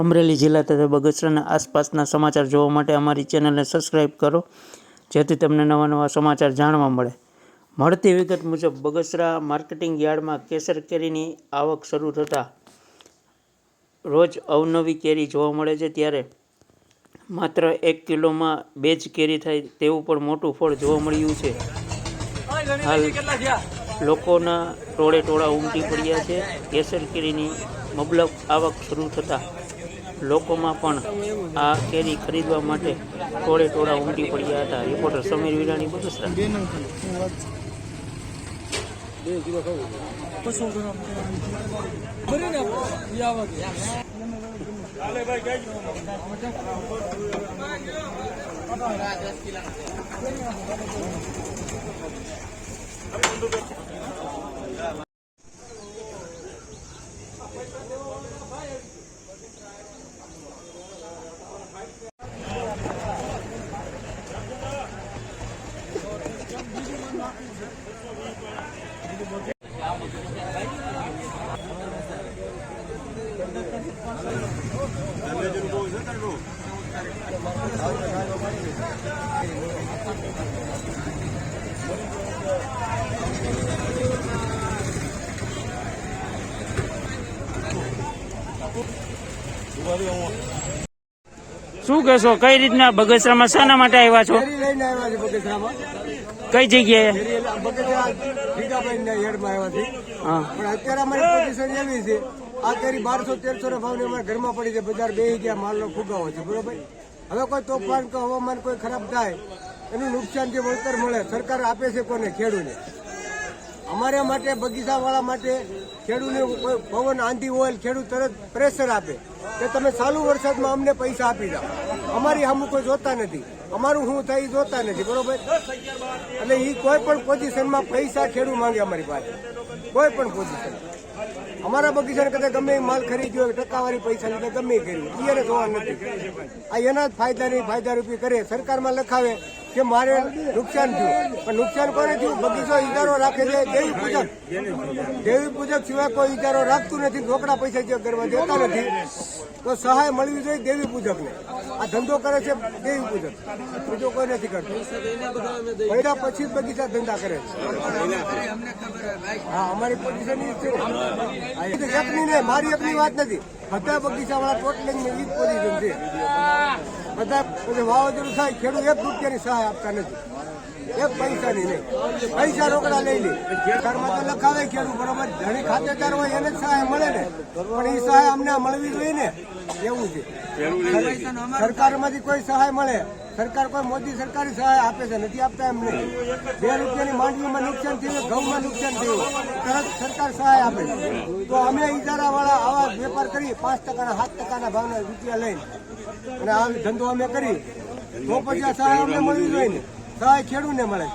અમરેલી જિલ્લા તથા બગસરાના આસપાસના સમાચાર જોવા માટે અમારી ચેનલને સબસ્ક્રાઈબ કરો, જેથી તમને નવા નવા સમાચાર જાણવા મળે. મળતી વિગત મુજબ, બગસરા માર્કેટિંગ યાર્ડમાં કેસર કેરીની આવક શરૂ થતાં રોજ અવનવી કેરી જોવા મળે છે, ત્યારે માત્ર એક કિલોમાં બે જ કેરી થાય તેવું પણ મોટું ફળ જોવા મળ્યું છે. હાલ લોકોના ટોળે ટોળા ઉમટી પડ્યા છે. કેસર કેરીની મબલક આવક શરૂ થતાં લોકોમાં પણ આ કેરી ખરીદવા માટે ટોળે ટોળા ઉમટી પડ્યા હતા. રિપોર્ટર સમીર વિરાણી, બગસરા. શું કહેશો? કઈ રીતના બગસરામાં શાના માટે આવ્યા છો? કઈ જગ્યાએ? હા. પણ અત્યારે અમારી પોઝિશન છે આ બારસો તેરસો ના ભાવની અમારા ઘરમાં પડી છે, બજાર બેસી ગયા, માલનો ફુગાવો છે, બરોબર? હવે કોઈ તોફાન કે હવામાન કોઈ ખરાબ થાય, એનું નુકસાન જે વળતર મળે, સરકાર આપે છે કોને? ખેડૂને. અમારે માટે, બગીચાવાળા માટે ખેડૂતને પવન આંધી હોય, ખેડૂત તરત પ્રેશર આપે. કે તમે ચાલુ વરસાદમાં અમને પૈસા આપી દો અમારી સામું કોઈ જોતા નથી. અમારું શું થાય એ જોતા નથી, બરોબર? એટલે એ કોઈ પણ પોઝિશનમાં પૈસા ખેડૂત માંગે અમારી પાસે. કોઈ પણ પોઝિશન અમારા બગીચાને કદાચ ગમે માલ ખરીદ્યો ટકાવારી પૈસા લીધે, ગમે કર્યું. એને જોવા નથી. આ એના જ ફાયદા નહીં ફાયદા રૂપી કરે. સરકારમાં લખાવે કે મારે નુકસાન થયું. પણ નુકસાન કોને થયું? બગીચો ઇજારો રાખે છે, દેવી પૂજક. દેવી પૂજક સિવાય કોઈ ઇજારો રાખતું નથી, રોકડા પૈસા જે કરવા દેતા નથી, તો સહાય મળવી જોઈએ દેવી પૂજકને. આ ધંધો કરે છે દેવી પૂજક. બીજો કોઈ નથી કરતો. પૈસા પછી બગીચા ધંધા કરે છે. હા અમારી પોઝિશન એ જ છે. એ એકની નહીં મારી એકની વાત નથી. બધા બગીચા વાળા ટોટલિંગની ઈ જ પોઝિશન છે. બધા પછી વાવાઝોડું થાય ખેડૂત એક રૂપિયાની સહાય આપતા નથી. એક પૈસાની નહીં. પૈસા રોકડા લઈ લે. ઘરમાં તો લખાવે ખેડૂત બરોબર? ધણી ખાતેદાર હોય એને જ સહાય મળે ને. પણ એ સહાય અમને મળવી જોઈએ ને. એવું છે. સરકારમાંથી કોઈ સહાય મળે. સરકાર કોઈ મોદી સરકારી સહાય આપે છે, નથી આપતા એમ નહીં બે રૂપિયાની માંડવીમાં નુકસાન થયું, ઘઉંમાં નુકસાન થયું. તરત સરકાર સહાય આપે છે. તો અમે ઇજારાવાળા આવા વેપાર કરી પાંચ ટકાના, સાત ટકાના ભાવના રૂપિયા લઈને અને આ ધંધો અમે કરી. તો પછી સહાય અમને મળવી જોઈએ ને. સહાય ખેડૂતને મળે.